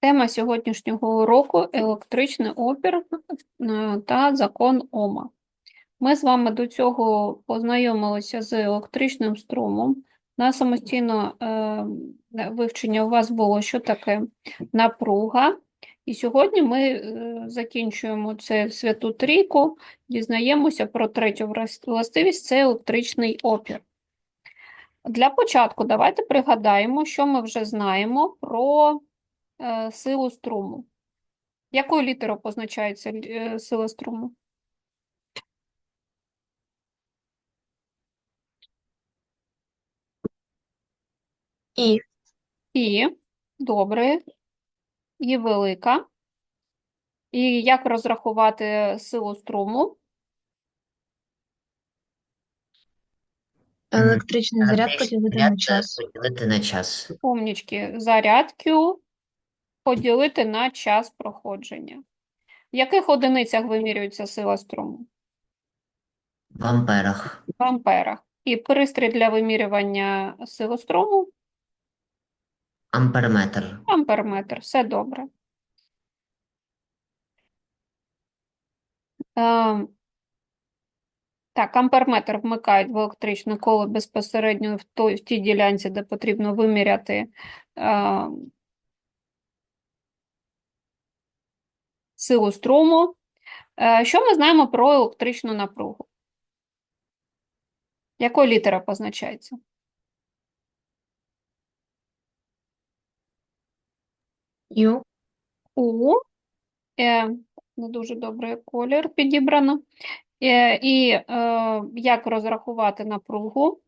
Тема сьогоднішнього уроку електричний опір е, та закон Ома. Ми з вами до цього познайомилися з електричним струмом. На самостійне е, вивчення у вас було, що таке напруга. І сьогодні ми е, закінчуємо це святу трійку, дізнаємося про третю властивість це електричний опір. Для початку давайте пригадаємо, що ми вже знаємо про силу струму. Якою літерою позначається е, сила струму? І І, добре, і велика. І як розрахувати силу струму? електричний заряд поділити на е, час. Поділити на час. Умнічки, заряд Q поділити на час проходження. В яких одиницях вимірюється сила струму? В амперах. В амперах. І пристрій для вимірювання сили струму Амперметр. Амперметр, все добре. Ем, Так, амперметр вмикають в електричне коло безпосередньо в той, в тій ділянці, де потрібно виміряти е, силу струму. Е, Що ми знаємо про електричну напругу? Якою літера позначається? Ю. У. Е, не дуже добре колір підібрано. Е, і е, як розрахувати напругу?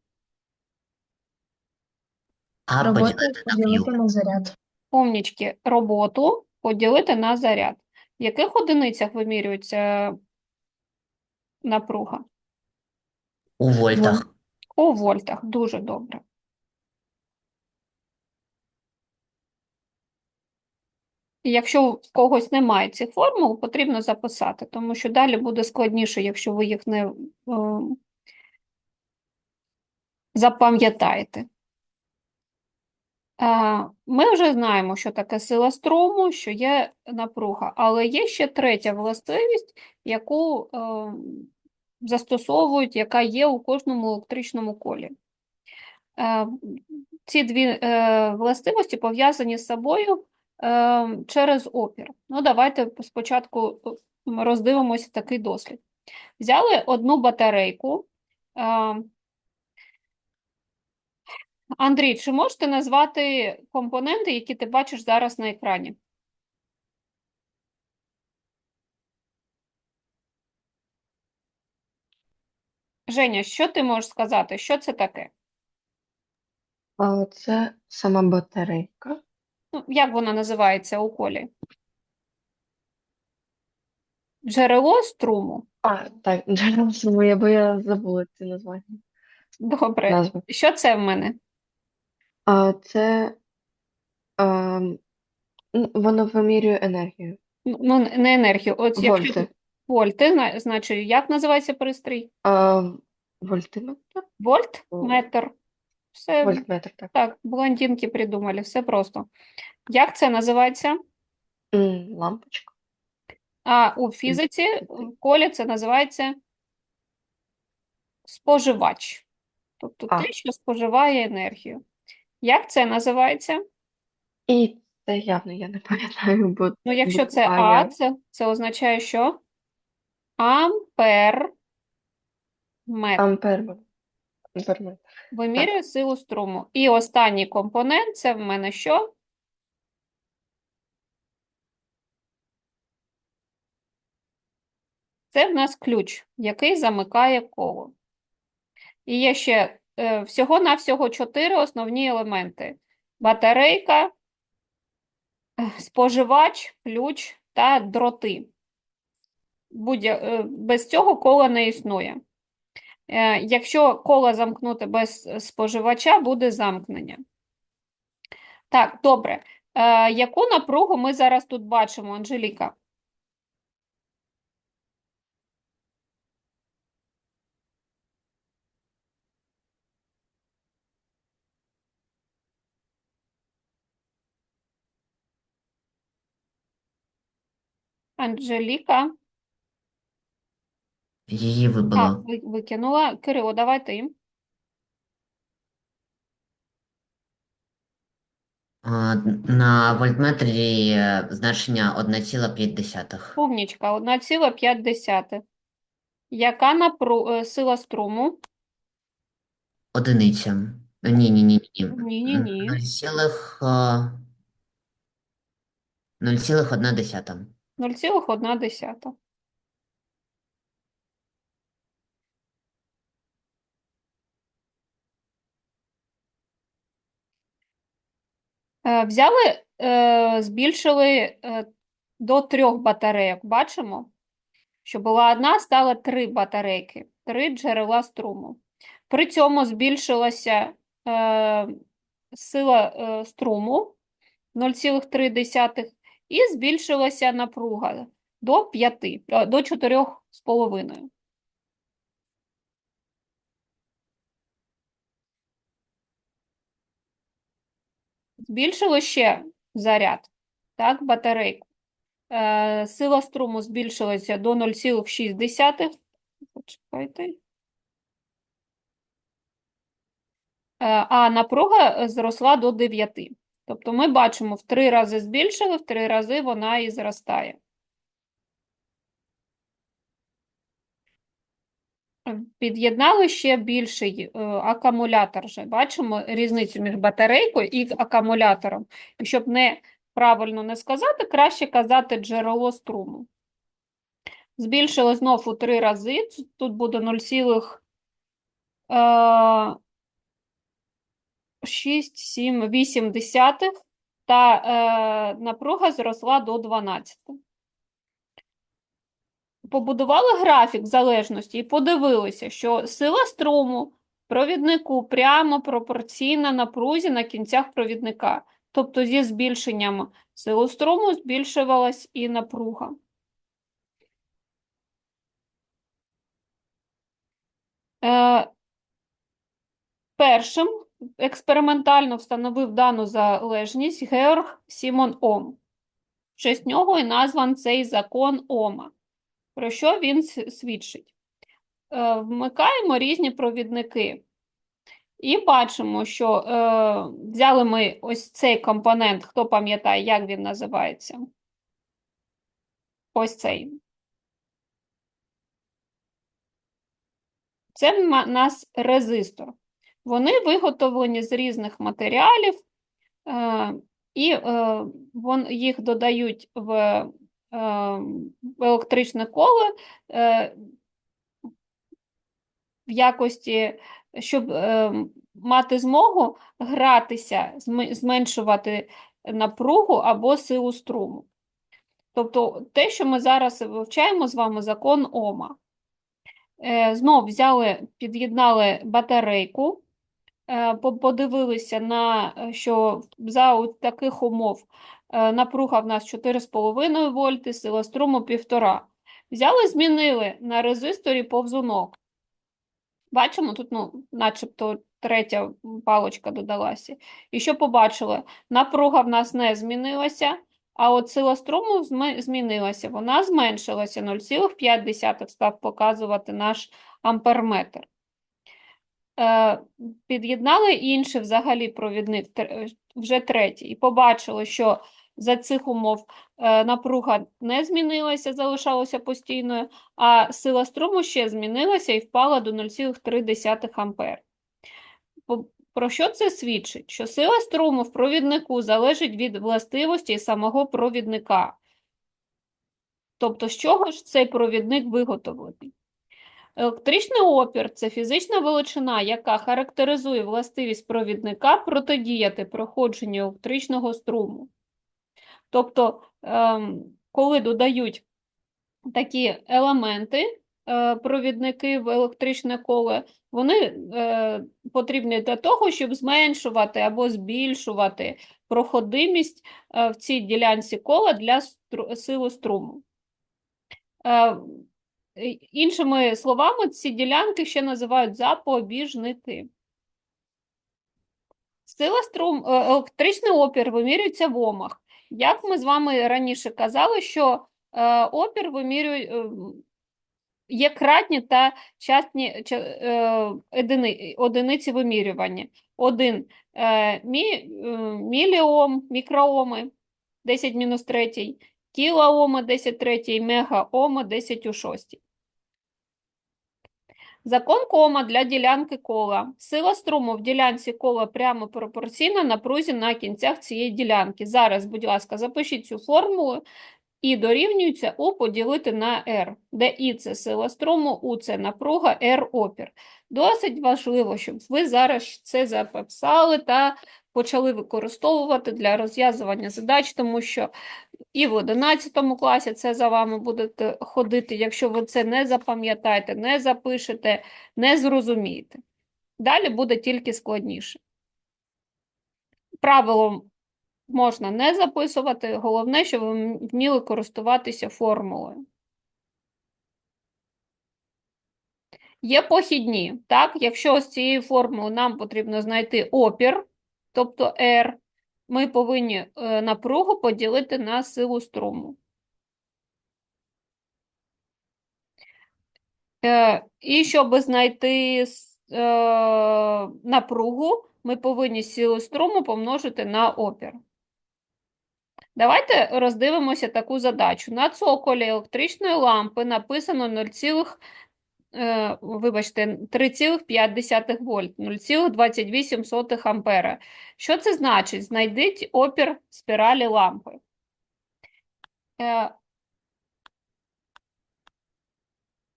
А Робота поділити на на заряд. Умнічки, роботу поділити на заряд. В яких одиницях вимірюється напруга? У вольтах. У вольтах. Дуже добре. І якщо в когось немає цих формул, потрібно записати, тому що далі буде складніше, якщо ви їх не е, запам'ятаєте. Е, Ми вже знаємо, що таке сила струму, що є напруга, але є ще третя властивість, яку е, застосовують, яка є у кожному електричному колі. Е, Ці дві властивості пов'язані з собою через опір. Ну, давайте спочатку роздивимося такий дослід. Взяли одну батарейку. Андрій, чи можете назвати компоненти, які ти бачиш зараз на екрані? Женя, що ти можеш сказати? Що це таке? А це сама батарейка. Ну, як вона називається у колі? Джерело струму? А, так, джерело струму, я бо я забула ці названня. Добре. Назви. Що це в мене? А це ем, воно вимірює енергію. Ну, не енергію. От якщо Вольти. вольти, зна- значить, як називається пристрій? А, вольтиметр? Вольт, О. метр. Все Вольтметр, так. так, блондинки придумали, все просто. Як це називається? М, Лампочка. А у фізиці, в колі це називається споживач. Тобто А. те, що споживає енергію. Як це називається? І це явно я не пам'ятаю, бо Ну, якщо це А, буквально. це, це означає, що ампер метр ампер. Амперметр. вимірює силу струму. І останній компонент це в мене що? Це в нас ключ, який замикає коло. І є ще всього-навсього чотири основні елементи: батарейка, е, споживач, ключ та дроти. Е, без цього кола не існує. Е, Якщо коло замкнути без споживача, буде замкнення. Так, добре. Е, Яку напругу ми зараз тут бачимо, Анжеліка? Анжеліка. Її А, вибило. ви- викинула. Кирило, давай ти. А, на вольтметрі е, значення 1,5. Умнічка, 1,5. Яка напру... е, сила струму? Одиниця. Ні, ні, ні, ні. Ні-ні-ні. 0,1. 0,1. 0,1. Е, Взяли, збільшили е, до трьох батарейок. Бачимо, що була одна, стало три батарейки, три джерела струму. При цьому збільшилася е, сила е, струму 0,3 і збільшилася напруга до 5, е, до 4,5. Збільшили ще заряд, так, батарейку. Е, сила струму збільшилася до 0,6. Почекайте. Е, а напруга е, зросла до 9. Тобто ми бачимо, в три рази збільшили, в три рази вона і зростає. Під'єднали ще більший е, акумулятор. Вже. Бачимо різницю між батарейкою і акумулятором. І щоб не правильно не сказати, краще казати джерело струму. Збільшили знов у три рази. Тут буде 0,6, 7, 8 десятих, та е, напруга зросла до 12. Побудували графік залежності і подивилися, що сила струму провіднику прямо пропорційна напрузі на кінцях провідника. Тобто зі збільшенням сили струму збільшувалась і напруга. Е, першим експериментально встановив дану залежність Георг Сімон Ом. В честь нього і назван цей закон Ома. Про що він свідчить? Е, Вмикаємо різні провідники. І бачимо, що е, взяли ми ось цей компонент, хто пам'ятає, як він називається? Ось цей. Це в нас резистор. Вони виготовлені з різних матеріалів, е, і е, їх додають в, е, електричне коло в якості, щоб мати змогу гратися, зменшувати напругу або силу струму. Тобто те, що ми зараз вивчаємо з вами, закон Ома. Е, Знов взяли, під'єднали батарейку, подивилися на, е, що за таких умов е, напруга в нас 4,5 вольти, сила струму 1,5. Взяли, змінили на резисторі повзунок. Бачимо, тут, ну, начебто третя палочка додалася. І що побачили? Напруга в нас не змінилася, а от сила струму змінилася. Вона зменшилася 0,5 став показувати наш амперметр. Е, Під'єднали інший взагалі провідник, е, вже третій, і побачили, що за цих умов е, напруга не змінилася, залишалася постійною, а сила струму ще змінилася і впала до 0,3 ампер. Про що це свідчить? Що сила струму в провіднику залежить від властивості самого провідника. Тобто, з чого ж цей провідник виготовлений? Електричний опір – це фізична величина, яка характеризує властивість провідника протидіяти проходженню електричного струму. Тобто, ем, коли додають такі елементи, е, провідники в електричне коло, вони е, потрібні для того, щоб зменшувати або збільшувати проходимість е, в цій ділянці кола для сили струму. Іншими словами, ці ділянки ще називають запобіжники. Сила струм, е, електричний опір вимірюється в омах. Як ми з вами раніше казали, що е, опір вимірює, е, є кратні та частні одиниці вимірювання. Один мі, міліом, мікрооми, 10 мінус 3, кілооми, 10 третій, мегаоми, 10 у 6. Закон кома для ділянки кола. Сила струму в ділянці кола прямо пропорційна напрузі на кінцях цієї ділянки. Зараз, будь ласка, запишіть цю формулу і дорівнюється У поділити на R, де І – це сила струму, У – це напруга, R – опір. Досить важливо, щоб ви зараз це записали та почали використовувати для розв'язування задач, тому що і в 11 класі це за вами буде ходити. Якщо ви це не запам'ятаєте, не запишете, не зрозумієте. Далі буде тільки складніше. Правилом можна не записувати, головне, щоб ви вміли користуватися формулою. Є похідні, так? Якщо з цієї формули нам потрібно знайти опір, тобто R, ми повинні е, напругу поділити на силу струму. Е, і щоб знайти е, напругу, ми повинні силу струму помножити на опір. Давайте роздивимося таку задачу. На цоколі електричної лампи написано 0, е, вибачте, 3,5 вольт, 0,28 ампера. Що це значить? Знайдіть опір спіралі лампи. Е,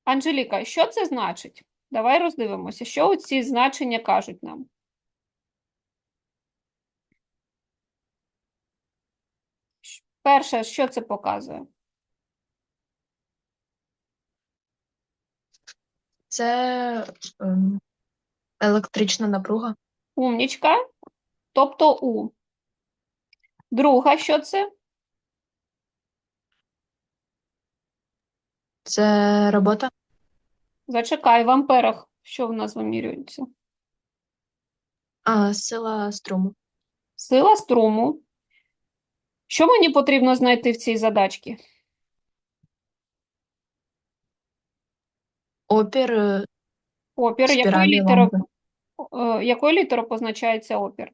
Анжеліка, що це значить? Давай роздивимося, що ці значення кажуть нам. Перше, що це показує? Це ем, електрична напруга. Умнічка, тобто У. Друга, що це? Це робота. Зачекай, в амперах, що в нас вимірюється? А, сила струму. Сила струму. Що мені потрібно знайти в цій задачці? Опір е, Опір. Якою спіралі літерою, лампи. е, якою літерою позначається опір?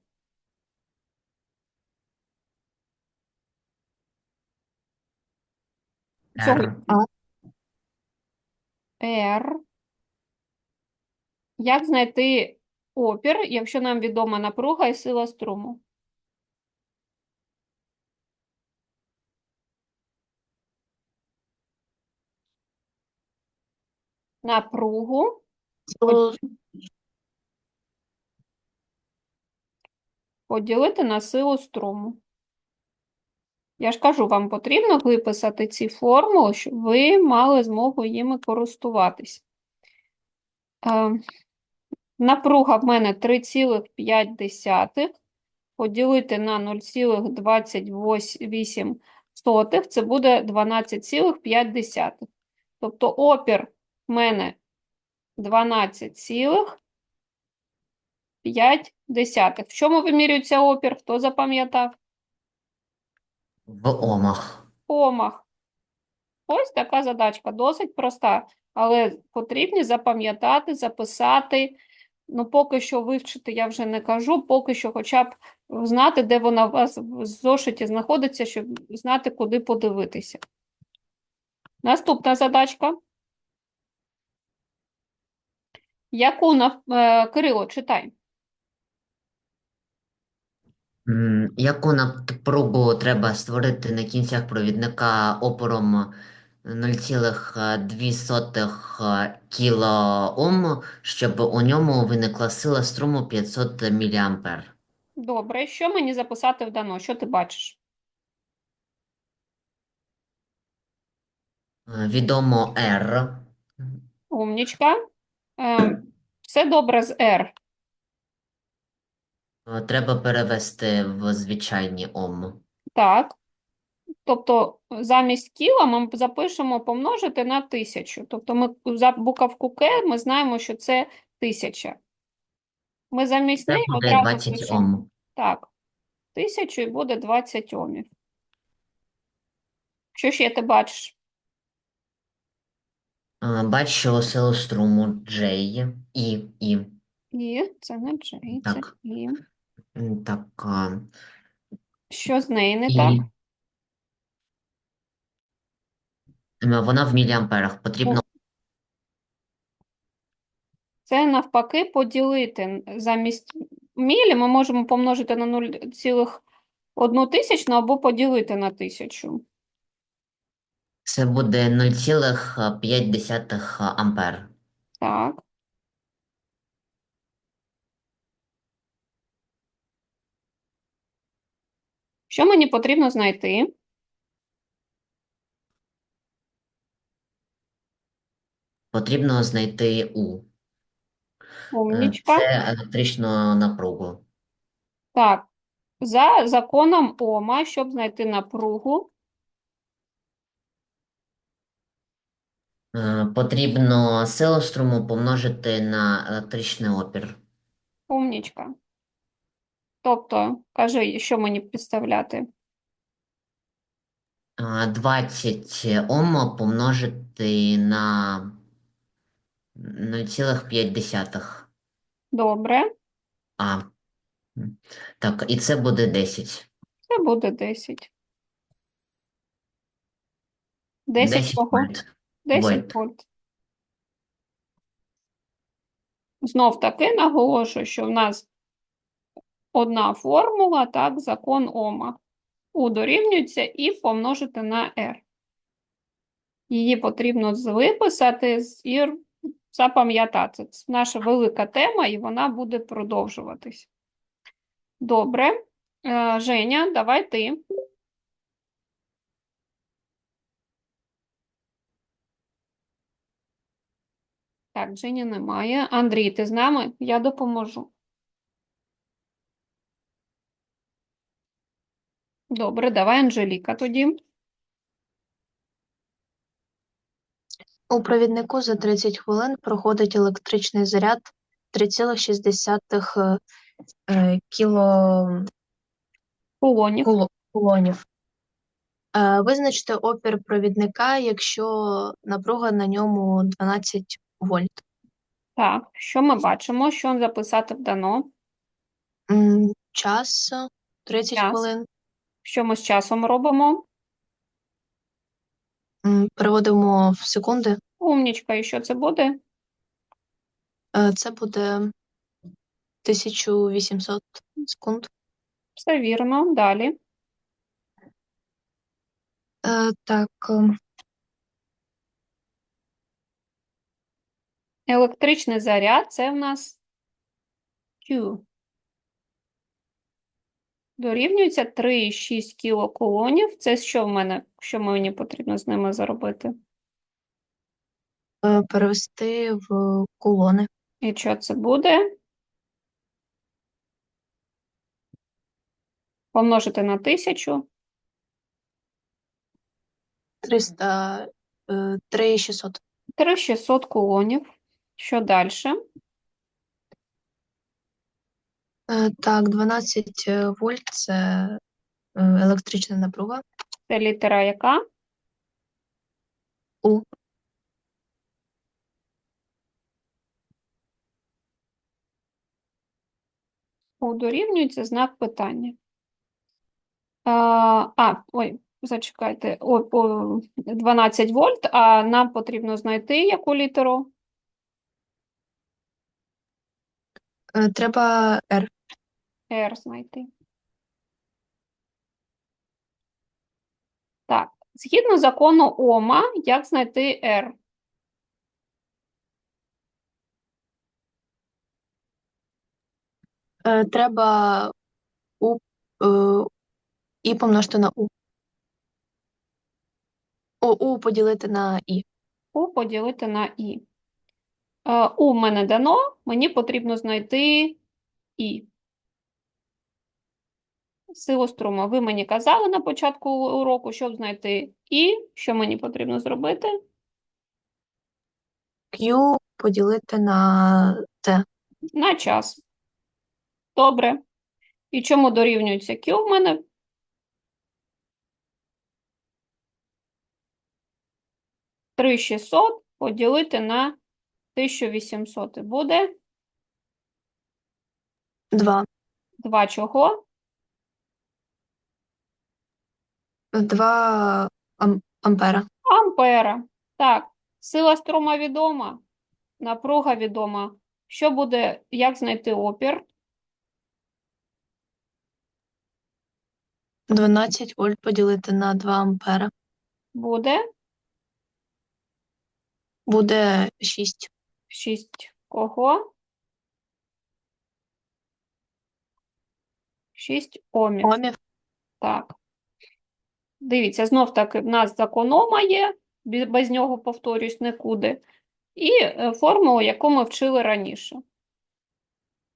Цього R. R. Як знайти опір, якщо нам відома напруга і сила струму? Напругу поділити на силу струму. Я ж кажу, вам потрібно виписати ці формули, щоб ви мали змогу їми користуватись. Е, напруга в мене 3,5 поділити на 0,28, це буде 12,5. Тобто опір в мене 12,5. В чому вимірюється опір? Хто запам'ятав? В омах. Омах. Ось така задачка, досить проста, але потрібні запам'ятати, записати. Ну, поки що вивчити я вже не кажу, поки що хоча б знати, де вона у вас в зошиті знаходиться, щоб знати, куди подивитися. Наступна задачка. Яку на е, Кирило, читай. М, Яку напругу треба створити на кінцях провідника опором 0,2 кілоом, щоб у ньому виникла сила струму 500 мА? Добре, що мені записати в дано? Що ти бачиш? Е, Відомо R. Умнічка. Е, все добре з R. Е, Треба перевести в звичайні Ом. Так. Тобто замість кіла ми запишемо помножити на тисячу. Тобто ми за буковку К ми знаємо, що це тисяча. Ми замість Це неї буде одразу 20 пишемо. Ом. Так, тисячу і буде 20 омів. Що ще ти бачиш? Е, Бачу силу струму J, І, І. І це не J, це Так. І. М, Так, а, Що з нею не і так? М, вона в міліамперах. Потрібно Це навпаки поділити. Замість мілі ми можемо помножити на 0,1 тисячну або поділити на тисячу. Це буде 0,5 ампер. Так. Що мені потрібно знайти? Потрібно знайти У. Е, Умнічка. Це електричну напругу. Так. За законом Ома, щоб знайти напругу, Потрібно силу струму помножити на електричний опір. умнічка. Тобто, кажи, що мені підставляти? Е, 20 Ом помножити на 0,5 Добре, А. Так, і це буде 10. це буде 10. 10 10 кого? вольт. 10 Вольт. Знов таки наголошую, що в нас одна формула, так, закон Ома. У дорівнюється і помножити на R. Її потрібно виписати і запам'ятати. Це наша велика тема, і вона буде продовжуватись. Добре. Е, Женя, давай ти. Так, Жені немає. Андрій, ти з нами? Я допоможу. Добре, давай Анжеліка тоді. У провіднику за 30 хвилин проходить електричний заряд 3,6 е, кіло Полонів. куло- кулонів. Е, Визначте опір провідника, якщо напруга на ньому 12 вольт. Так, що ми бачимо? Що записати вдано? М, Час 30 Час. хвилин. Що ми з часом робимо? М, Переводимо в секунди. Умнічка, і що це буде? Е, Це буде 1800 секунд. Все вірно. Далі. Е, Так, ем, Електричний заряд це в нас Q. Дорівнюється 3,6 кілокулонів. Це що в мене, що мені потрібно з ними заробити? е, перевести в кулони. І що це буде? Помножити на 1000. 300, е, 3600. 3600 кулонів. Що далі? Е, Так, 12 е, вольт це е, електрична напруга. Це літера яка? У. У дорівнюється знак питання. А, а ой, зачекайте. О, о, 12 вольт, а нам потрібно знайти яку літеру? Е, Треба R. R знайти. Так, згідно закону Ома, як знайти R? Е, Треба У е, І помножити на У. О, У поділити на І. У поділити на І. У мене дано, мені потрібно знайти І. Силу струму. Ви мені казали на початку уроку, щоб знайти І, що мені потрібно зробити? Q поділити на T. На час. Добре. І чому дорівнюється Q в мене? 3600 поділити на 1800. Буде Два. 2 чого? Два ам- ампера. Ампера. Так, сила струма відома, напруга відома. Що буде, як знайти опір? 12 вольт поділити на 2 ампера. Буде Буде 6. 6 кого? 6 омів. Омів. Так. Дивіться, знов таки в нас закон Ома є, без нього, повторюсь, нікуди. І е, формулу, яку ми вчили раніше.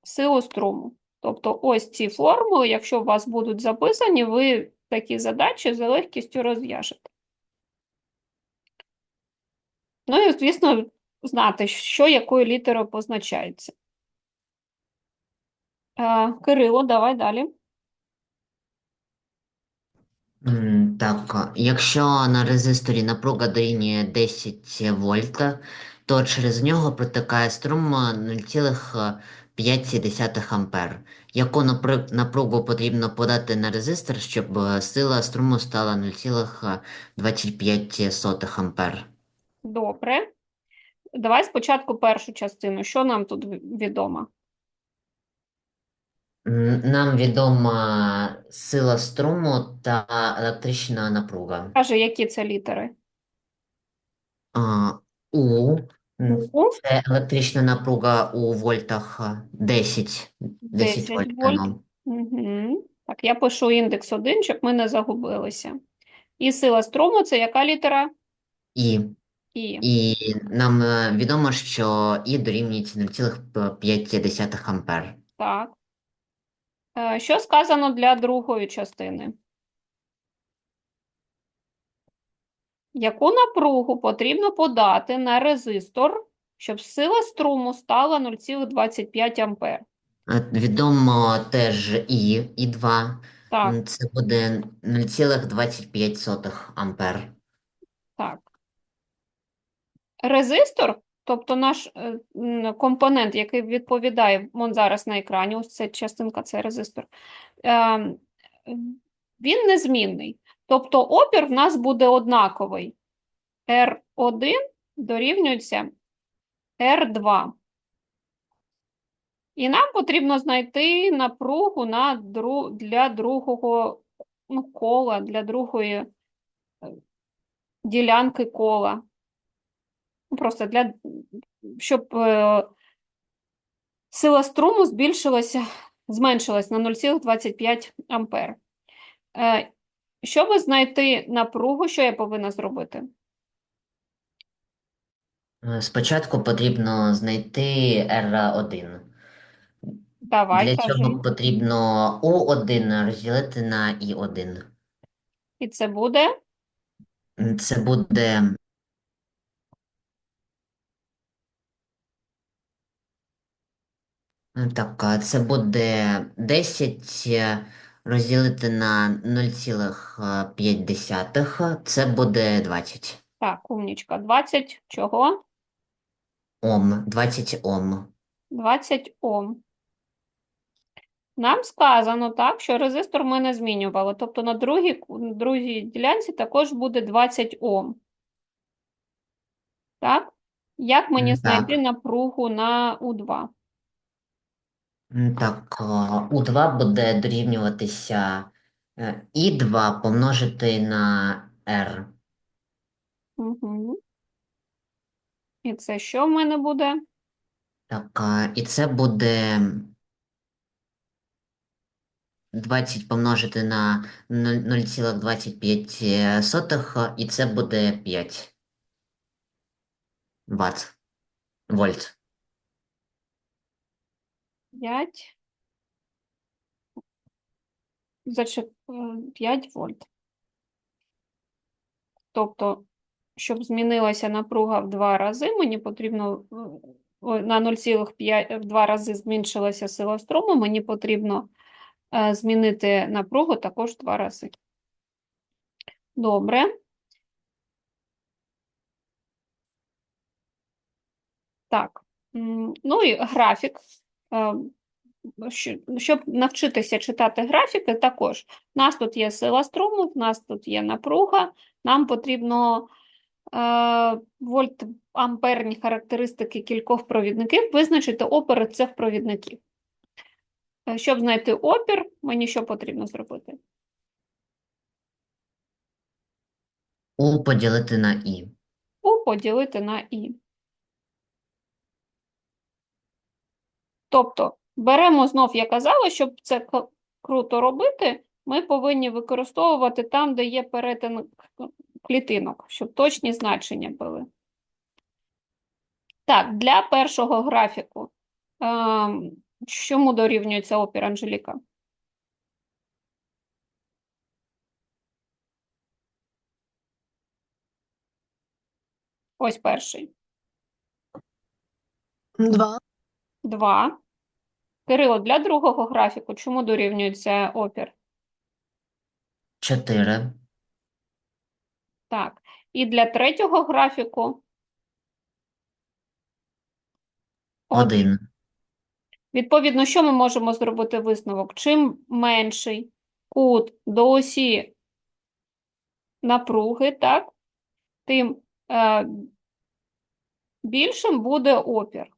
Силу струму. Тобто ось ці формули, якщо у вас будуть записані, ви такі задачі за легкістю розв'яжете. Ну і, звісно, знати, що якою літерою позначається. Е, Кирило, давай далі. М, Так, якщо на резисторі напруга дорівнює 10 вольт, то через нього протикає струм 0,5 ампер. Яку напругу потрібно подати на резистор, щоб е, сила струму стала 0,25 ампер? Добре. Давай спочатку першу частину. Що нам тут відомо? Нам відома сила струму та електрична напруга. Каже, які це літери? А, У У Це електрична напруга у вольтах е, 10, 10 10 вольт вольт. ну. Угу. Так, я пишу індекс 1, щоб ми не загубилися. І сила струму це яка літера? І, І. і нам е, відомо, що І дорівнюється 0,5 ампер. Так. Е, Що сказано для другої частини? Яку напругу потрібно подати на резистор, щоб сила струму стала 0,25 ампер? Е, Відомо теж І, І2, Так, М, це буде 0,25 ампер. Резистор, тобто наш е, компонент, який відповідає, вон зараз на екрані, ось ця частинка, це резистор, ем, він незмінний. Тобто опір в нас буде однаковий. R1 дорівнюється R2. І нам потрібно знайти напругу на дру... для другого ну, кола, для другої е, ділянки кола. Ну, Просто для, щоб е, сила струму збільшилася, зменшилась на 0,25 ампер. Е, щоб знайти напругу, що я повинна зробити? Е, Спочатку потрібно знайти R1. Давай, Для кажи. цього потрібно У1 розділити на І1. І це буде Це буде Е, Так, а це буде 10 е, розділити на 0,5. Це буде 20 так, умнічка. 20 чого? Ом. 20 Ом. 20 Ом. Нам сказано так, що резистор ми не змінювали. Тобто на другій, ку- другій ділянці також буде 20 Ом. Так? Як мені М, знайти так. напругу на У2? Так, е, У2 буде дорівнюватися е, І2 помножити на R. Угу. І це що в мене буде? Так, е, і це буде 20 помножити на 0,25, і це буде 5 Вт. Вольт. 5. Зачек... 5 вольт. Тобто, щоб змінилася напруга в два рази, мені потрібно на 0,5 в два рази зменшилася сила струму, мені потрібно е, змінити напругу також в два рази. Добре. Так. Ну і графік. Е, Щоб навчитися читати графіки, також у нас тут є сила струму, в нас тут є напруга, нам потрібно е, вольт амперні характеристики кількох провідників визначити опори цих провідників. Е, Щоб знайти опір, мені що потрібно зробити? У поділити на І. У поділити на І. Тобто беремо знов, я казала, щоб це круто робити, ми повинні використовувати там, де є перетин клітинок, щоб точні значення були. Так, для першого графіку. ем, Чому дорівнюється опір Анжеліка? Ось перший. Два. 2. Кирило, для другого графіку чому дорівнюється опір? 4. Так. І для третього графіку 1. Відповідно, що ми можемо зробити висновок? Чим менший кут до осі напруги, так, тим е, більшим буде опір.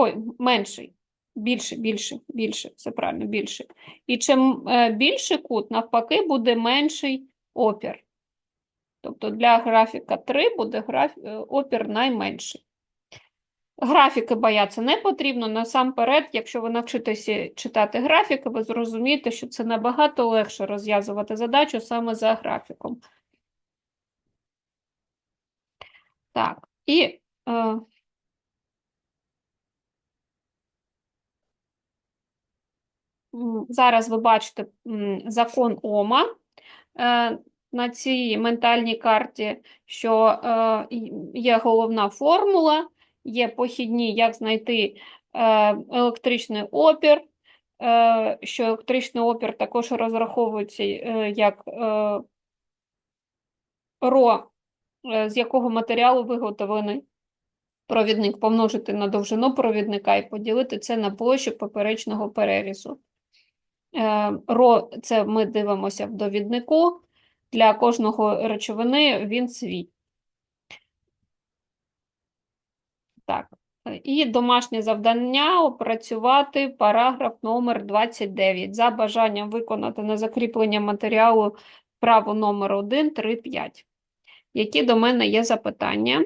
Ой, менший. Більше, більше, більше, все правильно, більше. І чим е, більший кут, навпаки, буде менший опір. Тобто для графіка 3 буде граф... е, опір найменший. Графіки бояться не потрібно. Насамперед, якщо ви навчитеся читати графіки, ви зрозумієте, що це набагато легше розв'язувати задачу саме за графіком. Так, і е, зараз ви бачите закон Ома е, на цій ментальній карті, що е, є головна формула, є похідні, як знайти е, електричний опір, що електричний опір також розраховується як ро, з якого матеріалу виготовлений провідник, помножити на довжину провідника і поділити це на площу поперечного перерізу. Е, Ро це ми дивимося в довіднику. Для кожного речовини він свій. Так. І домашнє завдання опрацювати параграф номер 29. За бажанням виконати на закріплення матеріалу право номер 1, 3, 5. Які до мене є запитання?